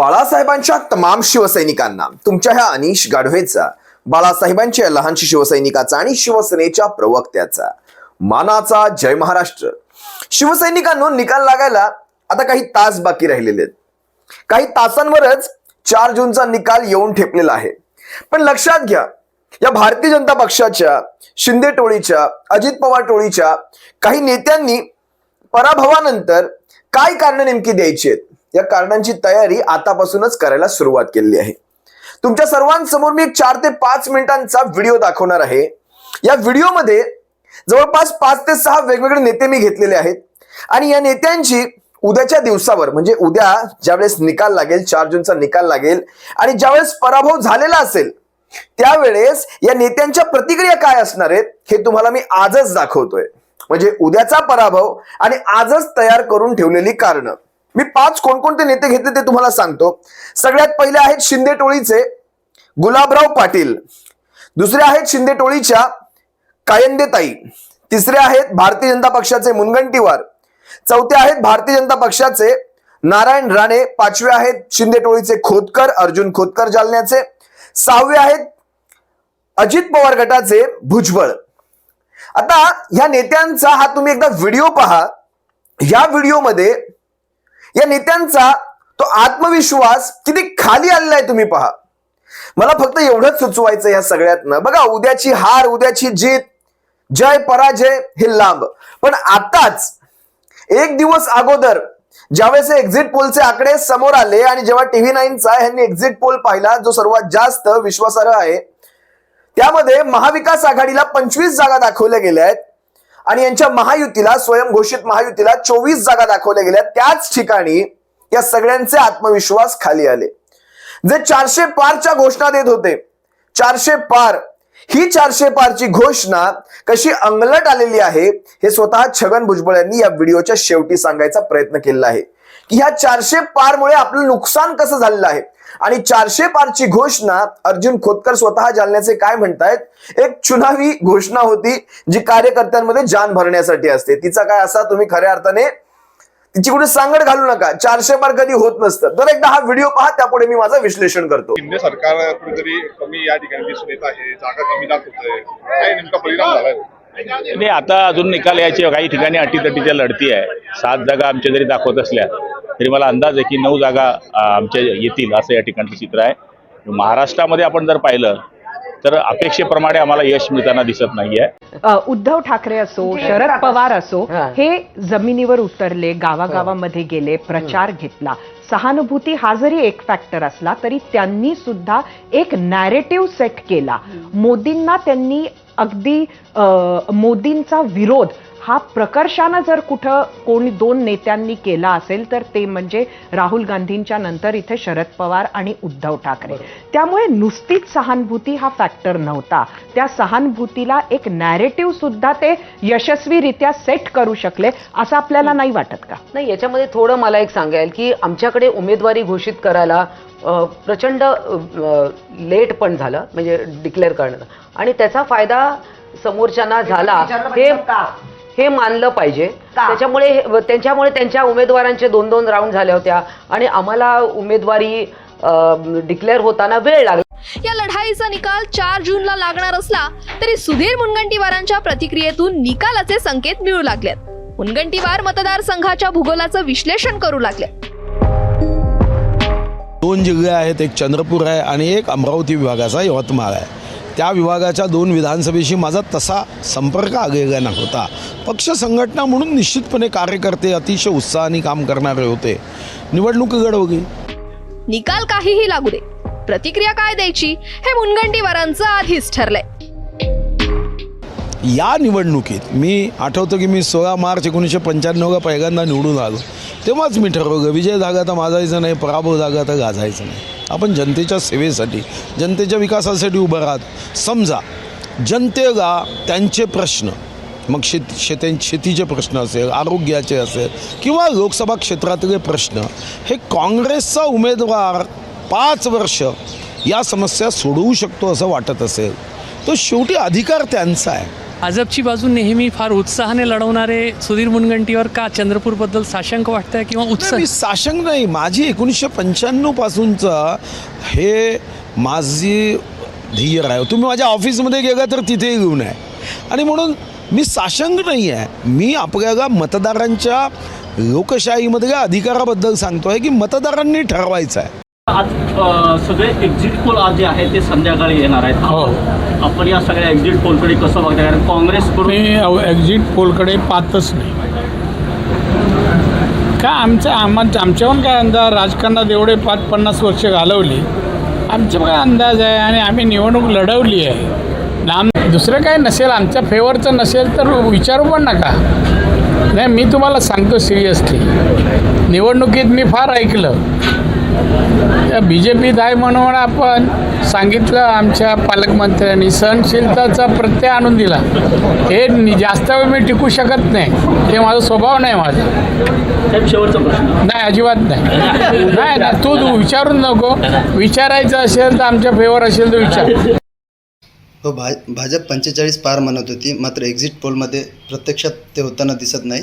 बाळासाहेबांच्या तमाम शिवसैनिकांना तुमच्या ह्या अनिश गाढवेचा बाळासाहेबांच्या लहानशी शिवसैनिकाचा आणि शिवसेनेच्या प्रवक्त्याचा. मानाचा जय महाराष्ट्र. शिवसैनिकांनो निकाल लागायला आता काही तास बाकी राहिलेले आहेत. काही तासांवरच चार जूनचा निकाल येऊन ठेपलेला आहे. पण लक्षात घ्या या भारतीय जनता पक्षाच्या शिंदे टोळीच्या अजित पवार टोळीच्या काही नेत्यांनी पराभवानंतर काय कारण नेमकी द्यायची आहेत? या कारणांची तयारी आतापासूनच करायला सुरुवात केलेली आहे. तुमच्या सर्वांसमोर मी एक चार ते पाच मिनिटांचा व्हिडिओ दाखवणार आहे. या व्हिडिओमध्ये जवळपास पाच ते सहा वेगवेगळे नेते मी घेतलेले आहेत. आणि या नेत्यांची उद्याच्या दिवसावर म्हणजे उद्या ज्यावेळेस निकाल लागेल चार जूनचा निकाल लागेल आणि ज्यावेळेस पराभव झालेला असेल त्यावेळेस या नेत्यांच्या प्रतिक्रिया काय असणार आहेत हे तुम्हाला मी आजच दाखवतोय. म्हणजे उद्याचा पराभव आणि आजच तयार करून ठेवलेली कारणं. मी पाच कोणकोणते नेते घेतले ते तुम्हाला सांगतो. सगळ्यात पहिले आहेत शिंदे टोळीचे गुलाबराव पाटील. दुसरे आहेत शिंदे टोळीच्या कायंदेताई. तिसरे आहेत भारतीय जनता पक्षाचे मुनगंटीवार. चौथे आहेत भारतीय जनता पक्षाचे नारायण राणे. पाचवे आहेत शिंदे टोळीचे खोतकर अर्जुन खोतकर जालन्याचे. सहावे आहेत अजित पवार गटाचे भुजबळ. आता ह्या नेत्यांचा हा तुम्ही एकदा व्हिडिओ पहा. या व्हिडिओमध्ये या नेत्यांचा तो आत्मविश्वास किती खाली आलेला आहे तुम्ही पहा. मला फक्त एवढंच सुचवायचं या सगळ्यातनं. बघा उद्याची हार उद्याची जीत जय पराजय हे लांब. पण आताच एक दिवस अगोदर ज्यावेळेस एक्झिट पोलचे आकडे समोर आले आणि जेव्हा टीव्ही नाईनचा ह्यांनी एक्झिट पोल पाहिला जो सर्वात जास्त विश्वासार्ह आहे त्यामध्ये महाविकास आघाडीला पंचवीस जागा दाखवल्या गेल्या आहेत. आणि यांच्या महायुतीला स्वयंघोषित महायुतीला चोवीस जागा दाखवल्या गेल्या. त्याच ठिकाणी या सगळ्यांचे आत्मविश्वास खाली आले. जे चारशे पारच्या घोषणा देत होते चारशे पार ही चारशे पारची घोषणा कशी अंगलट आलेली आहे हे स्वतः छगन भुजबळ यांनी या व्हिडिओच्या शेवटी सांगायचा प्रयत्न केला आहे. ह्या चारशे पारमुळे आपलं नुकसान कसं झालेलं आहे? आणि चारशे पारची घोषणा अर्जुन खोतकर स्वतः जालन्याचे काय म्हणतायत? एक चुनावी घोषणा होती जी कार्यकर्त्यांमध्ये जान भरण्यासाठी असते. तिचा काय असा तुम्ही खऱ्या अर्थाने तिची कुठे सांगड घालू नका. चारशे पार कधी होत नसतं. तर एकदा हा व्हिडिओ पहा त्यापुढे मी माझं विश्लेषण करतो. शिंदे सरकार कुठेतरी कमी या ठिकाणी दिसून येत आहे जागा कमी दाखवतोय. काय नेमका परिणाम झालाय? नाही आता अजून निकाल यायचे काही ठिकाणी अटीतटीच्या लढती आहे. सात जागा आमच्या जरी दाखवत असल्या तरी मला अंदाज आहे की नऊ जागा आमच्या येतील असं या ठिकाणचं चित्र आहे. महाराष्ट्रामध्ये आपण जर पाहिलं तर अपेक्षेप्रमाणे आम्हाला यश मिळताना दिसत नाहीये. उद्धव ठाकरे असो शरद पवार असो हा. हे जमिनीवर उतरले गावागावामध्ये गेले प्रचार घेतला. सहानुभूती हा जरी एक फॅक्टर असला तरी त्यांनी सुद्धा एक नॅरेटिव्ह सेट केला. मोदींना त्यांनी अगदी मोदींचा विरोध हा प्रकर्षानं जर कुठं कोणी दोन नेत्यांनी केला असेल तर ते म्हणजे राहुल गांधींच्या नंतर इथे शरद पवार आणि उद्धव ठाकरे. त्यामुळे नुसतीच सहानुभूती हा फॅक्टर नव्हता. त्या सहानुभूतीला एक नॅरेटिव्ह सुद्धा ते यशस्वीरित्या सेट करू शकले असं आपल्याला नाही वाटत का? नाही याच्यामध्ये थोडं मला एक सांगायला की आमच्याकडे उमेदवारी घोषित करायला प्रचंड लेट पण झालं म्हणजे डिक्लेअर करणं आणि त्याचा फायदा समोरच्यांना झाला हे हे मानलं पाहिजे. त्याच्यामुळे त्यांच्यामुळे त्यांच्या उमेदवारांचे दोन दोन राऊंड झाल्या होत्या आणि आम्हाला उमेदवारी डिक्लेअर होताना वेळ लागला. या लढाईचा निकाल चार जूनला लागणार असला तरी सुधीर मुनगंटीवारांच्या प्रतिक्रियेतून निकालाचे संकेत मिळू लागलेत. मुनगंटीवार मतदारसंघाच्या भूगोलाचं विश्लेषण करू लागलेत. दोन जिल्हे आहेत एक चंद्रपूर आहे आणि एक अमरावती विभागाचा यवतमाळ आहे. त्या विभागाच्या दोन विधानसभेशी माझा तसा संपर्क आलेला नव्हता पक्ष संघटना म्हणून निश्चितपणे कार्यकर्ते अतिशय उत्साहाने काम करणारे होते. निवडणूक घडवली. निकाल काहीही लागू दे. प्रतिक्रिया काय द्यायची हे मुनगंटीवारांचं आधीच ठरलंय. या निवडणुकीत मी आठवतो की मी सोळा मार्च एकोणीसशे पंच्याण्णवला पहिल्यांदा निवडून आलो. तेव्हाच मी ठरवलं विजय जागा तर माजायचा नाही पराभव जागा तर गाजायचा नाही. आपण जनतेच्या सेवेसाठी जनतेच्या विकासासाठी उभं राहत समजा जनतेला त्यांचे प्रश्न मग शेत शेते शेतीचे प्रश्न असेल आरोग्याचे असेल किंवा लोकसभा क्षेत्रातले प्रश्न हे काँग्रेसचा उमेदवार पाच वर्ष या समस्या सोडवू शकतो असं वाटत असेल तो शेवटी अधिकार त्यांचा आहे. भाजपची बाजू नेहमी फार उत्साहाने लढवणारे सुधीर मुनगंटीवर का चंद्रपूरबद्दल साशंक वाटतंय किंवा उत्साह? मी साशंक नाही. माझी एकोणीसशे पंच्याण्णव पासूनचा हे माझी ध्येय आहे. तुम्ही माझ्या ऑफिसमध्ये गेला तर तिथेही घेऊन आहे. आणि म्हणून मी साशंक नाही आहे. मी आपल्याला मतदारांच्या लोकशाहीमधल्या अधिकाराबद्दल सांगतोय की मतदारांनी ठरवायचं आहे. आज अ, सगळे एक्झिट पोल आज जे आहे ते संध्याकाळी येणार आहेत. आपण- आपण या सगळ्या एक्झिट पोलकडे कसं बघता कारण काँग्रेसकडून मी एक्झिट पोलकडे पाहतच नाही. का आमचं आम्हा आमच्याहून काय अंदाज? राजकारणात एवढे पाच पन्नास वर्ष घालवली. आमचा काय अंदाज आहे? आणि आम्ही निवडणूक लढवली आहे. नाम दुसरं काय नसेल आमच्या फेवरचं नसेल तर विचारू पण नका. नाही मी तुम्हाला सांगतो सिरियसली निवडणुकीत मी फार ऐकलं. बी जे पीत आहे म्हणून आपण सांगितलं आमच्या पालकमंत्र्यांनी सहनशीलताचा प्रत्यय आणून दिला. हे जास्त वेळ मी टिकू शकत नाही. हे माझा स्वभाव नाही माझा. साहेब शेवटचा प्रश्न. नाही अजिबात नाही. नाही ना तू तू विचारून नको. विचारायचं असेल तर आमच्या फेवर असेल तर विचार. हो भा भाजप पंचेचाळीस पार म्हणत होती. मात्र एक्झिट पोलमध्ये प्रत्यक्षात ते होताना दिसत नाही.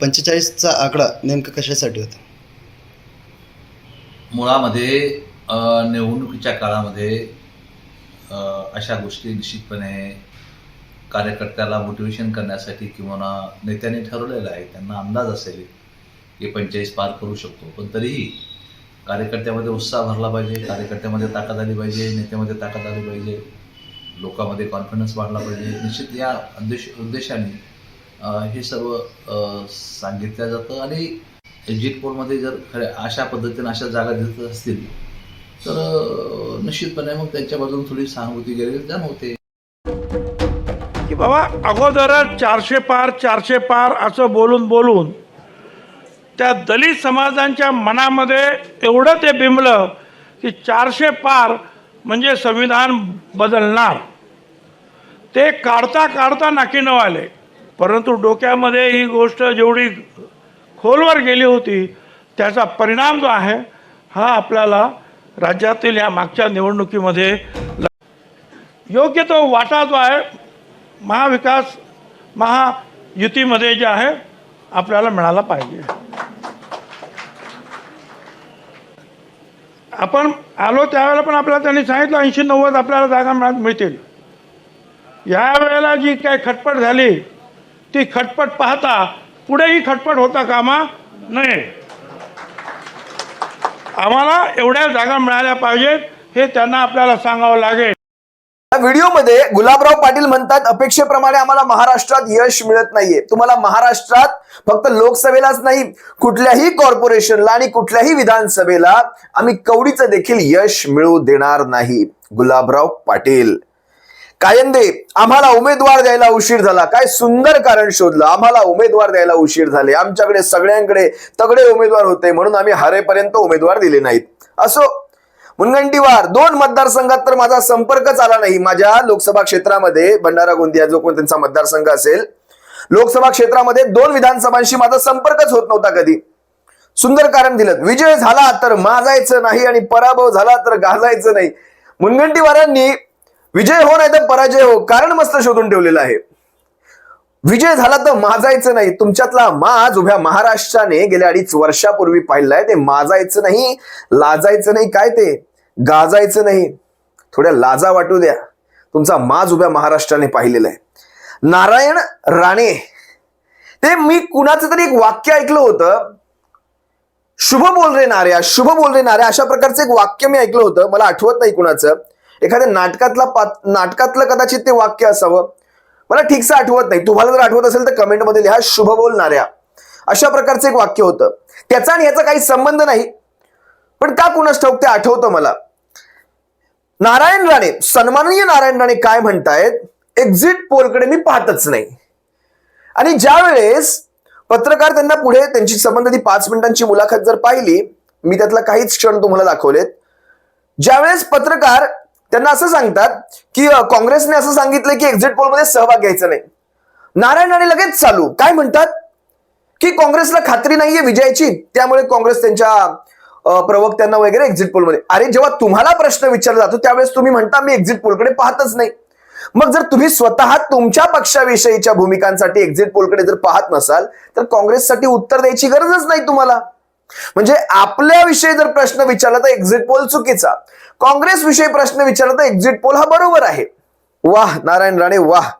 पंचेचाळीसचा आकडा नेमका कशासाठी होता? मुळामध्ये निवडणुकीच्या काळामध्ये अशा गोष्टी निश्चितपणे कार्यकर्त्याला मोटिवेशन करण्यासाठी किंवा नेत्यांनी ठरवलेलं आहे. त्यांना अंदाज असेल की पंचेचाळीस पार करू शकतो. पण तरीही कार्यकर्त्यामध्ये उत्साह भरला पाहिजे कार्यकर्त्यामध्ये ताकद आली पाहिजे नेत्यामध्ये ताकद आली पाहिजे लोकांमध्ये कॉन्फिडन्स वाढला पाहिजे. निश्चित या उद्देश उद्देशाने हे सर्व सांगितलं जातं आणि एक्झिट पोलमध्ये जर खऱ्या अशा पद्धतीने अशा जागा देत असतील तर निश्चितपणे मग त्यांच्या बाजूने थोडी सहानुभूती गेलेली जाणवते की बाबा अगोदरच चारशे पार चारशे पार असं बोलून बोलून त्या दलित समाजांच्या मनामध्ये एवढं ते बिंबलं की चारशे पार म्हणजे संविधान बदलणार. ते काढता काढता नाकी न आले. परंतु डोक्यामध्ये ही गोष्ट जेवढी खोलवर गेली होती त्याचा परिणाम जो आहे हा आपल्याला राज्यातील या मागच्या निवडणुकीमध्ये योग्य तो वाटा जो आहे महाविकास महायुतीमध्ये जे आहे आपल्याला मिळाला पाहिजे. आपण आलो त्यावेळेला पण आपल्याला त्यांनी सांगितलं ऐंशी नव्वद आपल्याला जागा मिळत मिळतील. यावेळेला जी काय खटपट झाली ती खटपट पाहता पुढेही खटपट होता कामा नये. आम्हाला एवढ्या जागा मिळाल्या पाहिजेत हे त्यांना आपल्याला सांगावं लागेल. या व्हिडिओमध्ये गुलाबराव पाटील म्हणतात अपेक्षेप्रमाणे आम्हाला महाराष्ट्रात यश मिळत नाहीये. तुम्हाला महाराष्ट्रात फक्त लोकसभेलाच नाही कुठल्याही कॉर्पोरेशनला आणि कुठल्याही विधानसभेला आम्ही कवडीचं देखील यश मिळू देणार नाही. गुलाबराव पाटील. कायंदे आम्हाला उमेदवार द्यायला उशीर झाला. काय सुंदर कारण शोधलं. आम्हाला उमेदवार द्यायला उशीर झाले. आमच्याकडे सगळ्यांकडे तगडे उमेदवार होते म्हणून आम्ही हरेपर्यंत उमेदवार दिले नाहीत. असो मुनगंटीवार दोन मतदारसंघात तर माझा संपर्कच आला नाही. माझ्या लोकसभा क्षेत्रामध्ये भंडारा गोंदिया जो कोण त्यांचा मतदारसंघ असेल लोकसभा क्षेत्रामध्ये दोन विधानसभांशी माझा संपर्कच होत नव्हता कधी. सुंदर कारण दिलं. विजय झाला तर माजायचं नाही आणि पराभव झाला तर गाजायचं नाही. मुनगंटीवारांनी विजय हो नाही तर पराजय हो कारण मस्त शोधून ठेवलेलं आहे. विजय झाला तर माजायचं नाही. तुमच्यातला माज उभ्या महाराष्ट्राने गेल्या अडीच वर्षापूर्वी पाहिलंय. ते माजायचं नाही लाजायचं नाही काय ते? गाजायचं नाही. थोड्या लाजा वाटू द्या. तुमचा माज उभ्या महाराष्ट्राने पाहिलेला आहे. नारायण राणे. ते मी कुणाचं तरी एक वाक्य ऐकलं होतं. शुभ बोल रे नार्या शुभ बोल रे नार्या अशा प्रकारचं एक वाक्य मी ऐकलं होतं. मला आठवत नाही कुणाचं. एखाद्या नाटकातला पात नाटकातलं कदाचित ते वाक्य असावं. मला ठीकसं आठवत नाही. तुम्हाला जर आठवत असेल तर कमेंटमध्ये लिहा शुभ बोलणाऱ्या. अशा प्रकारचं एक वाक्य होतं. त्याचा आणि याचा काही संबंध नाही. पण का कुणास ठाऊक ते आठवतं मला? नारायण राणे सन्माननीय नारायण राणे काय म्हणतायत? एक्झिट पोलकडे मी पाहतच नाही. आणि ज्या वेळेस पत्रकार त्यांना पुढे त्यांची संबंध ती पाच मिनिटांची मुलाखत जर पाहिली मी त्यातला काहीच क्षण तुम्हाला दाखवलेत. ज्यावेळेस पत्रकार त्यांना असं सांगतात की काँग्रेसने असं सांगितलं की एक्झिट पोलमध्ये सहभाग घ्यायचा नाही. नारायण राणे लगेच चालू. काय म्हणतात? की काँग्रेसला खात्री नाहीये विजयाची त्यामुळे काँग्रेस त्यांच्या प्रवक्त्यांना वगैरे एक्झिट पोलमध्ये अरे जेव्हा तुम्हाला प्रश्न विचारला जातो त्यावेळेस तुम्ही म्हणता मी एक्झिट पोलकडे पाहतच नाही. मग जर तुम्ही स्वतः तुमच्या पक्षाविषयीच्या भूमिकांसाठी एक्झिट पोलकडे जर पाहत नसाल तर काँग्रेससाठी उत्तर द्यायची गरजच नाही तुम्हाला. म्हणजे आपल्याविषयी जर प्रश्न विचारला तर एक्झिट पोल चुकीचा. काँग्रेस विषयी प्रश्न विचारला तर एक्झिट पोल हा बरोबर आहे. वाह नारायण राणे वाह.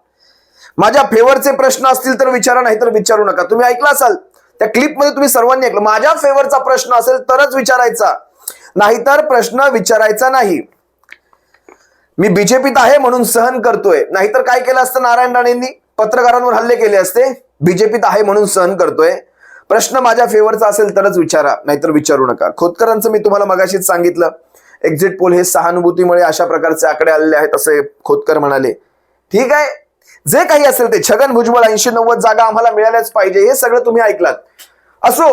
माझ्या फेवरचे प्रश्न असतील तर विचारा नाही तर विचारू नका. तुम्ही ऐकला असाल? त्या क्लिपमध्ये तुम्ही सर्वांनी ऐकलं. माझ्या फेवरचा प्रश्न असेल तरच विचारायचा. नाहीतर प्रश्न विचारायचा नाही. मी बीजेपीत आहे म्हणून सहन करतोय. नाहीतर काय केलं असतं नारायण राणेंनी? पत्रकारांवर हल्ले केले असते. बीजेपीत आहे म्हणून सहन करतोय. प्रश्न माझ्या फेवरचा असेल तरच विचारा नाहीतर विचारू नका. खोतकरांचं मी तुम्हाला मगाशीच सांगितलं एक्झिट पोल हे सहानुभूतीमुळे अशा प्रकारचे आकडे आलेले आहेत असे खोतकर म्हणाले. ठीक आहे? जे काही असेल ते छगन भुजबळ ऐंशी नव्वद जागा आम्हाला मिळाल्याच पाहिजे हे सगळं तुम्ही ऐकलात. असो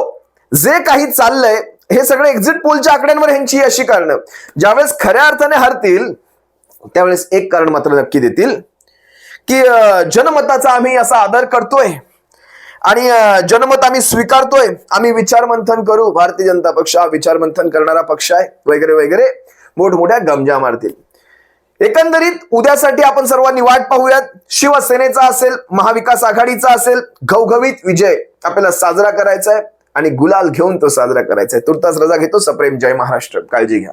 जे काही चाललंय हे सगळं एक्झिट पोलच्या आकड्यांवर ह्यांची अशी कारणं. ज्यावेळेस खऱ्या अर्थाने हरतील त्यावेळेस एक कारण मात्र नक्की देतील की जनमताचा आम्ही असा आदर करतोय. आणि जनमत आम्ही स्वीकारतोय. आम्ही विचारमंथन करू. भारतीय जनता पक्ष हा विचारमंथन करणारा पक्ष आहे. वगैरे वगैरे. मोठमोठ्या गमजा मारतील. एकंदरीत उद्यासाठी आपण सर्वांनी वाट पाहूयात. शिवसेनेचा असेल महाविकास आघाडीचा असेल घवघवीत विजय आपल्याला साजरा करायचा आहे. आणि गुलाल घेऊन तो साजरा करायचा आहे. तुर्तास रजा घेतो. सप्रेम जय महाराष्ट्र. काळजी घ्या.